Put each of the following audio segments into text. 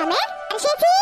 ദമേ, ചേച്ചി,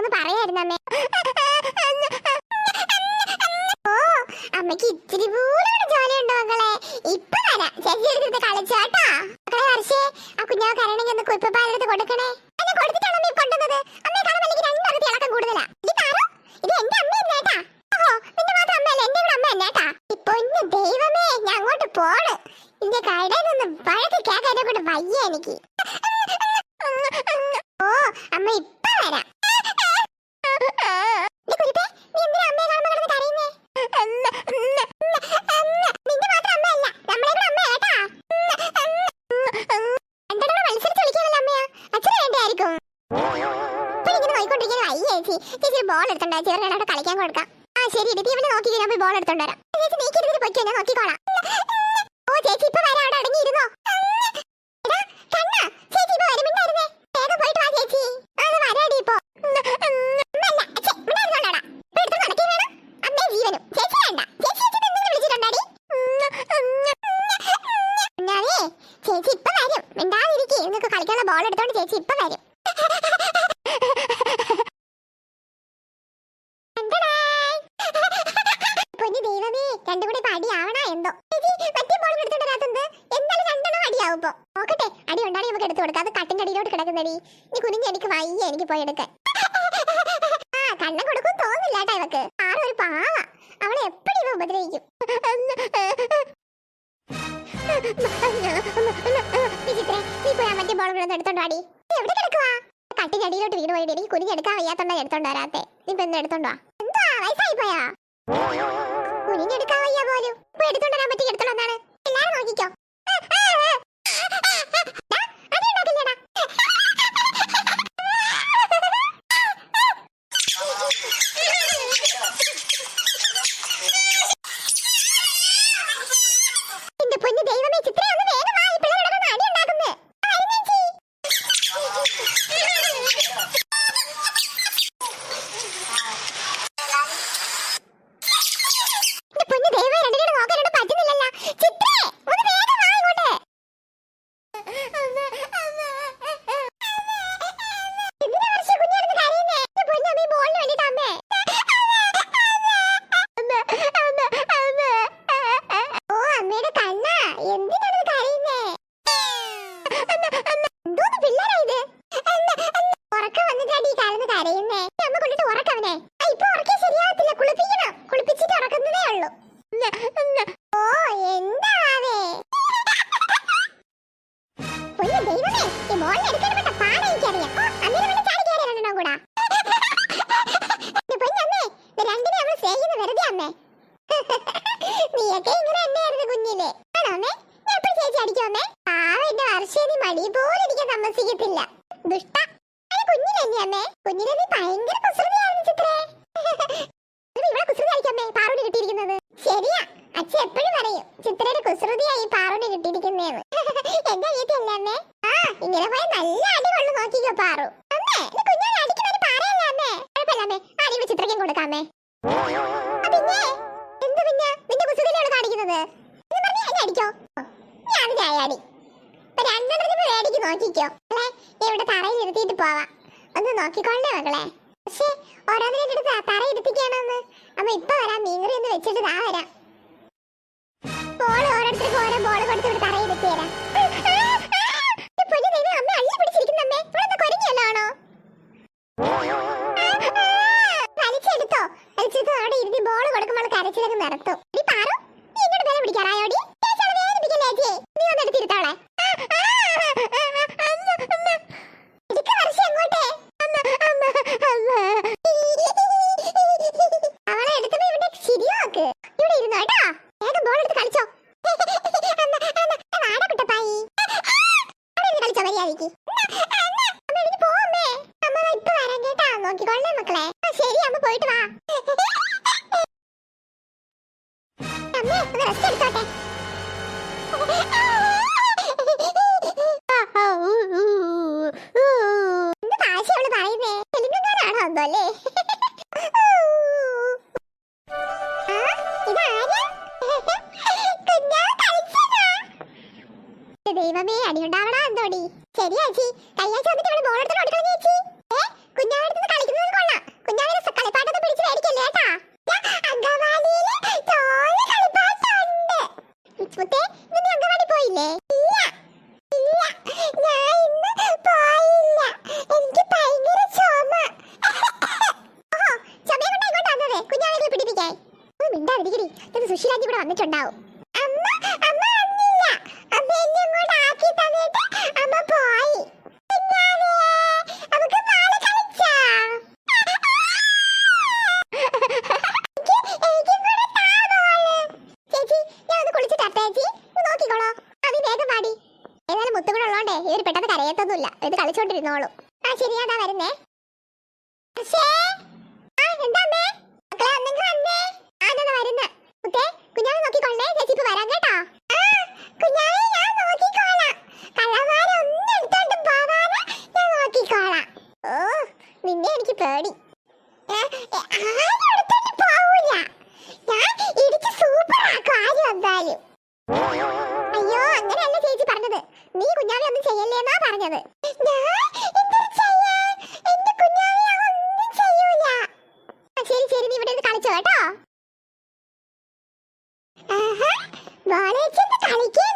എന്ന് പറയായിരുന്നു അമ്മേ. ഓ അമ്മയ്ക്ക് ഇത്തിരി പോലും ജോലി ഉണ്ടോ മക്കളെ? ഇപ്പൊ വരാം. ചേച്ചി എടുത്തിട്ട് കളിച്ചോട്ടാ മക്കളെ വർഷേ ആ കുഞ്ഞാവ് കരണെങ്കിൽ ഒന്ന് കുയിപ്പാലെടുത്ത് കൊടുക്കണേ. എന്നെ കൊടുത്തിട്ടാണ് അമ്മ കൊണ്ടുവന്നത്? അമ്മയെ കാണുമ്പോൾ എനിക്ക് രണ്ടകത്തി ഇളക്കം കൂടുതലാ. ഇത് താരോ ഇത് എന്റെ അമ്മയല്ലേ ഓഹോ നിന്റെ മാത്രം അമ്മയല്ല എന്റെ കൂടെ അമ്മയല്ലേ ഏട്ടാ. ഇപ്പൊ ഇന്ന് ദൈവമേ ഞാൻ അങ്ങോട്ട് പോണ്. ഇതിന്റെ കടയിൽ നിന്ന് വഴക്ക് കേൾക്കാനെ കൊണ്ട് വയ്യ എനിക്ക്. ഓ അമ്മ ഇപ്പൊ വരാം. ചേച്ചി. ചേച്ചി ബോൾ ചെറുക്കനെ അവിടെ കളിക്കാൻ കൊടുക്കാം. ആ ശരി ഇടി, ഇവനെ നോക്കി ഞാൻ പോയി ബോൾ എടുത്തോണ്ട് വരാം. ചേച്ചി നീക്കിയിരുന്നിട്ട് പൊയ്ക്കോ, ഞാൻ നോക്കിക്കോളാം. ഓ ചേച്ചി ഇപ്പൊ വരാം, അവിടെ വിളിച്ചിട്ടുണ്ടാടി? കുഞ്ഞാവേ, ചേച്ചി ഇപ്പോ വരും. മിണ്ടാതിരിക്കേ. നിങ്ങൾക്ക് കളിക്കാനുള്ള ബോൾ എടുത്തോണ്ട് ചേച്ചി ഇപ്പൊ വരും. അടി ഉണ്ടാടി നമുക്ക് എടുത്തു കൊടുക്കാം അത് കട്ടിന്റെ അടിയിലോട്ട് കിടക്കുന്നടി നീ കുനിഞ്ഞ് എനിക്ക് വയ്യ എനിക്ക് പോയി എടുക്കാൻ ആ കണ്ണം കൊടുക്കും തോന്നില്ല കേട്ടോ ഇവക്ക് ആറൊരു പാവ അവളെ എപ്പോഴും ഇവ ഉപദ്രവിക്കും വിചിത്രേ, നീ പോയി ആ മറ്റേ ബോൾ കൂടെ ഒന്ന് എടുത്തോണ്ട് എവിടെ കിടക്കുവാ? കട്ടിന്റെ അടിയിലോട്ട് വീണ് പോയിട്ട് എനിക്ക് കുനിഞ്ഞെടുക്കാൻ വയ്യാത്തോണ്ടാ എടുത്തോണ്ട് വരാത്തെ. നീ ഇപ്പൊ എടുത്തോണ്ട് എന്താ, വയസ്സായി പോയാ? കുനിഞ്ഞെടുക്കാൻ വയ്യ പോലും. ഇപ്പൊ എടുത്തോണ്ട് പറ്റി എടുത്തോണ്ട് വന്നാണ്. എല്ലാരും നോക്കിക്കോ. ഡാ, അടി ഉണ്ടാക്കില്ലേടാ. എന്റെ പൊന്നു ദൈവമേ ചിത്രേ ഒന്ന് വേഗം വാ ഈ പിള്ളേർ ഇവിടെ അടി ഉണ്ടാക്കുന്നേ എന്റെ പൊന്നു ദൈവമേ രണ്ടിനും നോക്കാനോട് പറ്റുന്നില്ലല്ലോ ചിത്രേ ഒന്ന് വേഗം വാ ഇങ്ങോട്ട് എന്തിനാ വർഷ കുഞ്ഞിരുന്ന് കരയുന്നേ എന്റെ പൊന്നു അമ്മ ഈ ബോളിന് വേണ്ടിട്ട് അമ്മേ ഓ അമ്മയുടെ കണ്ണ എന്തിനാണ് ഇത് കരയുന്നേ എന്തോന്ന് പിള്ളേരാ ഇത് ഉറക്കം വന്നിട്ടാണ് ഈ കാലത്ത് കരയുന്നേ ഈ അമ്മ കൊണ്ടിട്ട് ഉറക്കവനെ ആ, ഇപ്പൊ ഉറക്കാൻ ശരിയാകത്തില്ല കുളിപ്പിക്കണം കുളിപ്പിച്ചിട്ട് ഉറക്കുന്നതേ ഉള്ളൂ ഓ പൊന്നു ദൈവമേ ഈ മോളിൽ എടുക്കാൻ പാറുവിന് കിട്ടിയിരിക്കുന്നേന്ന് എന്റെ വീട്ടിലല്ലേ ആ ഇങ്ങനെ പോയ നല്ല അടി കൊള്ളു നോക്കിക്കോ പാറു. അമ്മേ ഇത് കുഞ്ഞാൻ അടിക്കുന്ന ഒരു പാറയല്ലേ അമ്മേ? കുഴപ്പമില്ല അമ്മേ. ആരെങ്കിലും ചിത്രയ്ക്കും കൊടുക്കാമേ. പിന്നെ? എന്ത് പിന്നെ നിന്റെ കുസൃതിയിലാണ് കാണിക്കുന്നത്. എന്ന് അടിക്കോ? ഞാൻ ഇപ്പൊ ഞാൻ തറയിൽ ഒന്ന് വരാം മീൻകറി വെച്ചിട്ട് താ വരാം. ഓരോരുത്തർക്ക് ഓരോ ബോൾ കൊടുത്ത് ഇവിടെ തറ മക്കളെ. ശരി അമ്മ പോയിട്ട് വാ. അമ്മ എന്ത് ദൈവമേ അടിയുണ്ടാവണ എന്തോടി? ശരി ചേച്ചി. കയ്യാഴ്ച വന്നിട്ട് ഇവിടെ ബോളെടുത്തോട് ഓടിക്കളഞ്ഞേച്ചി ഏ കുഞ്ഞാടുത്ത് എഴുതിയിരി ഇത് സുശീലാജി ഇവിടെ വന്നിട്ടുണ്ടാവും. വാല്യൂ അയ്യോ അങ്ങനെയല്ല ചേച്ചി പറഞ്ഞത്. നീ കുഞ്ഞാവി ഒന്നും ചെയ്യല്ലേന്നാ പറഞ്ഞത്. ശരി ശരി നീ ഇവിടെ കളിച്ചോ കേട്ടോ. കളിക്കേ